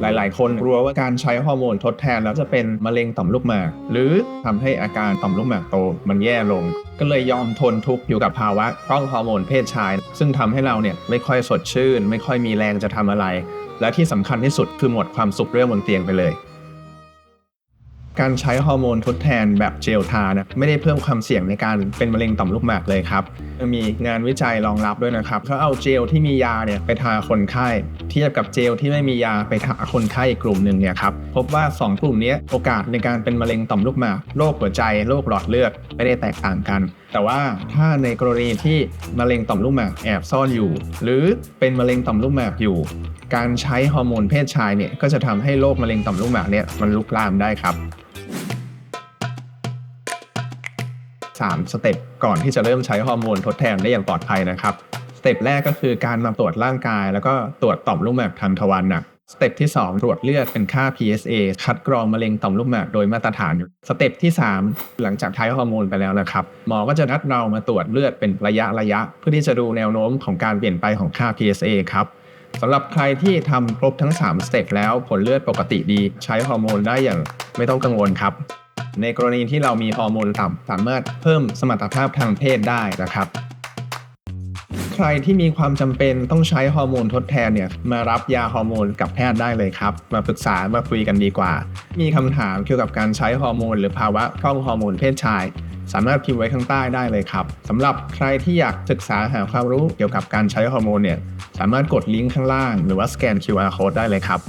หลาย ๆ คนกลัวว่าการใช้ฮอร์โมนทดแทนแล้วจะเป็นมะเร็งต่อมลูกหมาก หรือทำให้อาการต่อมลูกหมากโตมันแย่ลง ก็เลยยอมทนทุกข์อยู่กับภาวะพร่องฮอร์โมนเพศชาย ซึ่งทำให้เราเนี่ยไม่ค่อยสดชื่น ไม่ค่อยมีแรงจะทำอะไร และที่สำคัญที่สุดคือหมดความสุขเรื่องบนเตียงไปเลย การใช้ฮอร์โมนทดแทนแบบเจลทานะไม่ได้เพิ่มความเสี่ยงในการเป็นมะเร็งต่อมลูกหมากเลยครับมีงานวิจัยรองรับด้วยนะครับเขาเอาเจลที่มียาเนี่ยไปทาคนไข้เทียบกับเจลที่ไม่มียาไปทาคนไข้อีกกลุ่มหนึ่งเนี่ยครับพบว่า 2 กลุ่มนี้โอกาสในการเป็นมะเร็งต่อมลูกหมากโรคหัวใจโรคหลอดเลือดไม่ได้แตกต่างกัน แต่ว่าถ้าในกรณีที่มะเร็งต่อมลูกหมากแอบซ่อนอยู่ หรือเป็นมะเร็งต่อมลูกหมากอยู่ การใช้ฮอร์โมนเพศชายเนี่ยก็จะทำให้โรคมะเร็งต่อมลูกหมากเนี่ยมันลุกลามได้ครับ 3 สเต็ปก่อนที่จะเริ่มใช้ฮอร์โมนทดแทนได้อย่างปลอดภัยนะครับสเต็ปแรกก็คือการมาตรวจร่างกาย แล้วก็ตรวจต่อมลูกหมากทางทวารหนักสเต็ปที่ 2 ตรวจเลือดเป็นค่า PSA คัดกรองมะเร็งต่อมลูกหมากโดยมาตรฐาน สเต็ปที่ 3 หลังจากใช้ฮอร์โมนไปแล้วนะครับหมอก็จะนัดเรามาตรวจเลือดเป็นระยะระยะ เพื่อที่จะดูแนวโน้มของการเปลี่ยนไปของค่า PSA ครับสำหรับใครที่ทำครบทั้ง 3 สเต็ปแล้วผลเลือดปกติดี ใช้ฮอร์โมนได้อย่างไม่ต้องกังวลครับ ในกรณีที่เรามีฮอร์โมนต่ำสามารถเพิ่มสมรรถภาพทางเพศได้นะครับ ใครที่มีความจำเป็นต้องใช้ฮอร์โมนทดแทนเนี่ยมารับยาฮอร์โมนกับแพทย์ได้เลยครับ มาปรึกษามาคุยกันดีกว่า มีคำถามเกี่ยวกับการใช้ฮอร์โมนหรือภาวะพร่องฮอร์โมนเพศชายสามารถพิมพ์ไว้ข้างใต้ได้เลยครับสำหรับใครที่อยากศึกษาหาความรู้เกี่ยวกับการใช้ฮอร์โมนเนี่ยสามารถกดลิงก์ข้างล่าง หรือว่าสแกน QR code ได้เลยครับ